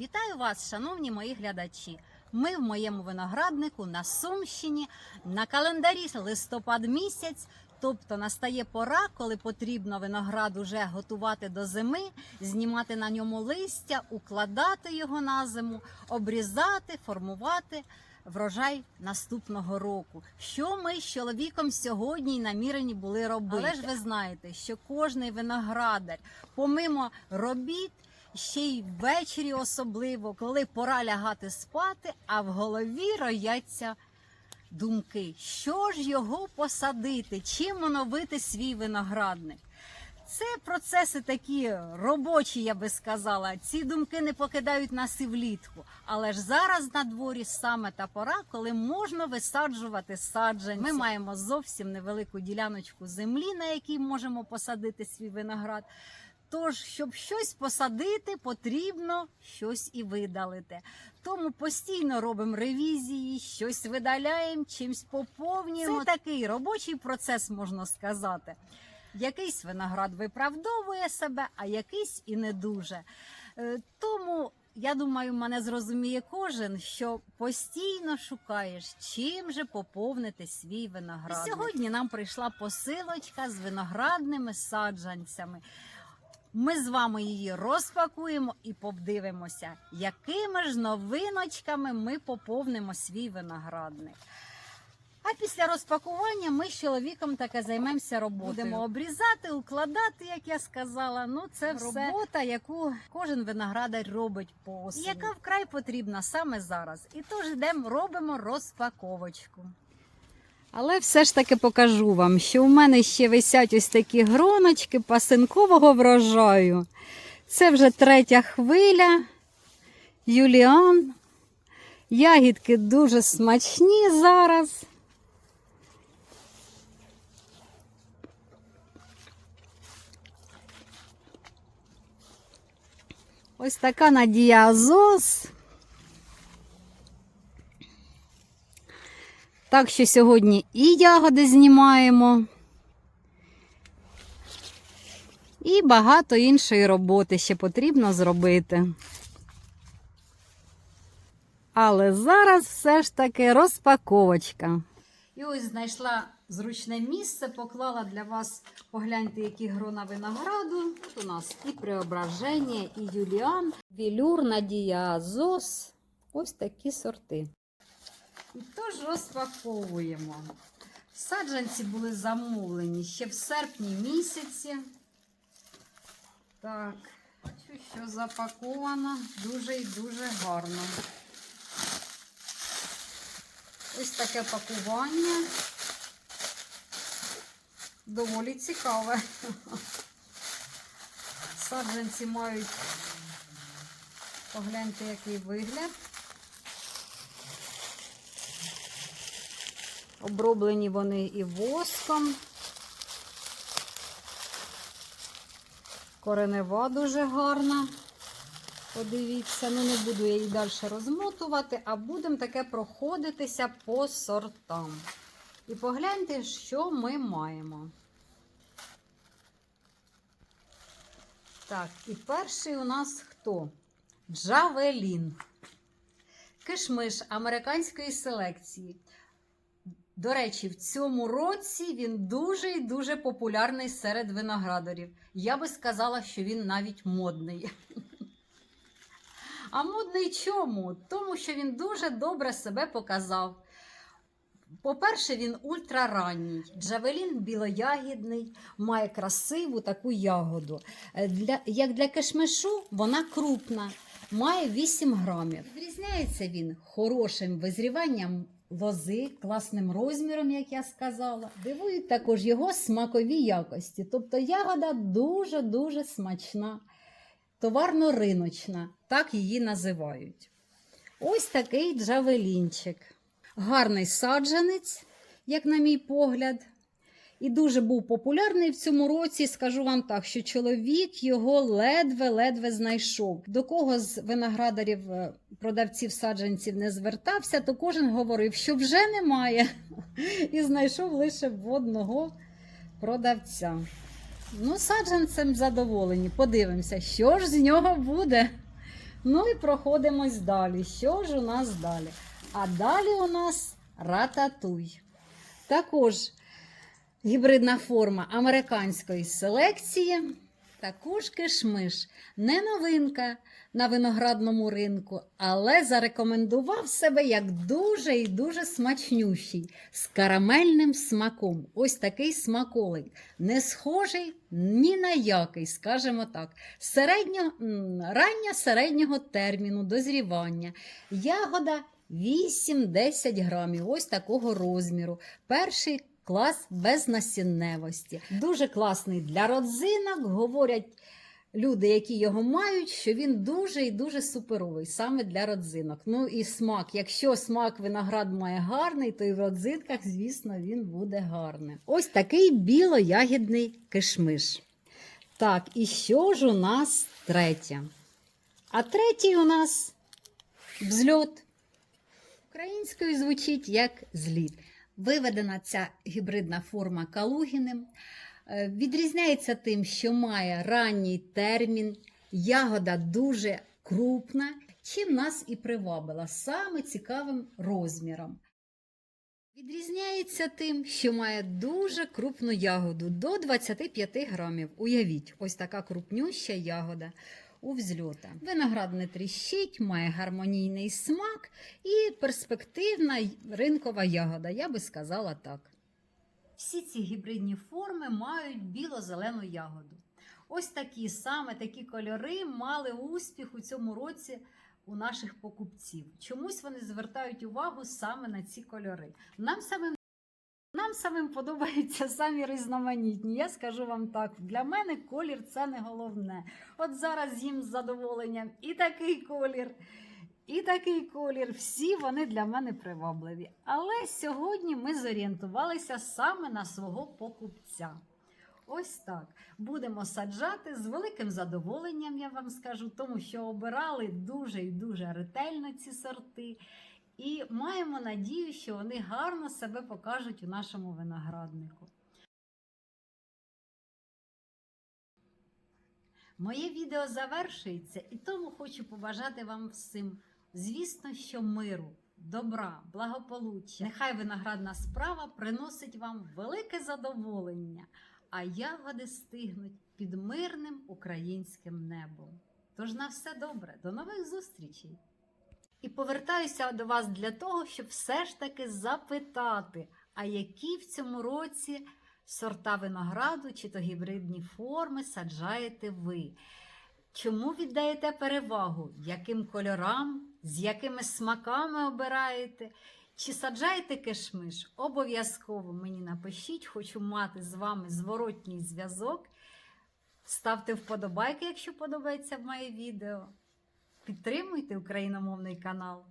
Вітаю вас, шановні мої глядачі. Ми в моєму винограднику на Сумщині на календарі листопад місяць. Тобто настає пора, коли потрібно виноград уже готувати до зими, знімати на ньому листя, укладати його на зиму, обрізати, формувати врожай наступного року. Що ми з чоловіком сьогодні й намірені були робити? Але ж ви знаєте, що кожний виноградар, помимо робіт, ще й ввечері особливо, коли пора лягати спати, а в голові рояться думки, що ж його посадити, чим оновити свій виноградник. Це процеси такі робочі, я би сказала. Ці думки не покидають нас і влітку. Але ж зараз на дворі саме та пора, коли можна висаджувати саджанці. Ми маємо зовсім невелику діляночку землі, на якій можемо посадити свій виноград. Тож, щоб щось посадити, потрібно щось і видалити. Тому постійно робимо ревізії, щось видаляємо, чимось поповнюємо. Це такий робочий процес, можна сказати. Якийсь виноград виправдовує себе, а якийсь і не дуже. Е, Тому я думаю, мене зрозуміє кожен, що постійно шукаєш, чим же поповнити свій виноград. Сьогодні нам прийшла посилочка з виноградними саджанцями. Ми з вами її розпакуємо і подивимося, якими ж новиночками ми поповнимо свій виноградник. А після розпакування ми з чоловіком таке займемося роботою. Будемо обрізати, укладати, як я сказала. Ну це все робота, яку кожен виноградар робить по осені. Яка вкрай потрібна саме зараз. І тож йдемо, робимо розпаковочку. Але все ж таки покажу вам, що у мене ще висять ось такі гроночки пасинкового врожаю. Це вже третя хвиля. Юліан. Ягідки дуже смачні зараз. Ось така Надія Азос. Так що сьогодні і ягоди знімаємо, і багато іншої роботи ще потрібно зробити. Але зараз все ж таки розпаковочка. І ось знайшла зручне місце, поклала для вас, погляньте, які грона винограду. Тут у нас і преображення, і Юліан, Вілюр, Надія Азос. Ось такі сорти. І тож розпаковуємо. Саджанці були замовлені ще в серпні місяці. Так, бачу, що запаковано дуже і дуже гарно. Ось таке пакування. Доволі цікаве. Саджанці мають, погляньте, який вигляд. Оброблені вони і воском. Коренева дуже гарна. Подивіться, ну не буду я її далі розмотувати, а будемо таке проходитися по сортам. І погляньте, що ми маємо. Так, і перший у нас хто? Джавелін. Кишмиш американської селекції. До речі, в цьому році він дуже і дуже популярний серед виноградарів. Я би сказала, що він навіть модний. А модний чому? Тому що він дуже добре себе показав. По-перше, він ультраранній. Джавелін білоягідний, має красиву таку ягоду. Для, як для кишмишу, вона крупна, має 8 грамів. Відрізняється він хорошим визріванням лози, класним розміром, як я сказала. Дивують також його смакові якості. Тобто ягода дуже-дуже смачна, товарно-риночна, так її називають. Ось такий джавелінчик. Гарний саджанець, як на мій погляд. І дуже був популярний в цьому році. Скажу вам так, що чоловік його ледве-ледве знайшов. До кого з виноградарів, е, продавців саджанців не звертався, то кожен говорив, що вже немає. І знайшов лише одного продавця. Ну, саджанцем задоволені. Подивимося, що ж з нього буде. Ну і проходимось далі. Що ж у нас далі? А далі у нас рататуй. Також гібридна форма американської селекції. Також кишмиш. Не новинка на виноградному ринку, але зарекомендував себе як дуже і дуже смачнющий з карамельним смаком. Ось такий смаколик. Не схожий ні на який, скажімо так. Середньо, рання середнього терміну дозрівання. Ягода 8-10 грамів, ось такого розміру. Перший клас без насінневості. Дуже класний для родзинок. Говорять люди, які його мають, що він дуже і дуже суперовий саме для родзинок. Ну і смак. Якщо смак виноград має гарний, то і в родзинках, звісно, він буде гарним. Ось такий білоягідний кишмиш. Так, і що ж у нас третє? А третій у нас взльот. Українською звучить як зліт. Виведена ця гібридна форма Калугіним. Е, Відрізняється тим, що має ранній термін, ягода дуже крупна, чим нас і привабила саме цікавим розміром. Відрізняється тим, що має дуже крупну ягоду до 25 грамів. Уявіть, ось така крупнюща ягода у взльота. Виноград не тріщить, має гармонійний смак і перспективна ринкова ягода, я би сказала так. Всі ці гібридні форми мають біло-зелену ягоду. Ось такі саме такі кольори мали успіх у цьому році у наших покупців. Чомусь вони звертають увагу саме на ці кольори. Нам самим нам самим подобаються самі різноманітні. Я скажу вам так: для мене колір це не головне. От зараз їм з задоволенням і такий колір, і такий колір. Всі вони для мене привабливі. Але сьогодні ми зорієнтувалися саме на свого покупця. Ось так. Будемо саджати з великим задоволенням, я вам скажу, тому що обирали дуже і дуже ретельно ці сорти. І маємо надію, що вони гарно себе покажуть у нашому винограднику. Моє відео завершується, і тому хочу побажати вам всім, звісно, що миру, добра, благополуччя. Нехай виноградна справа приносить вам велике задоволення, а ягоди стигнуть під мирним українським небом. Тож на все добре, до нових зустрічей! Повертаюся до вас для того, щоб все ж таки запитати, а які в цьому році сорта винограду чи то гібридні форми саджаєте ви? Чому віддаєте перевагу? Яким кольорам, з якими смаками обираєте? Чи саджаєте кишмиш? Обов'язково мені напишіть, хочу мати з вами зворотній зв'язок. Ставте вподобайки, якщо подобається моє відео. Підтримуйте україномовний канал.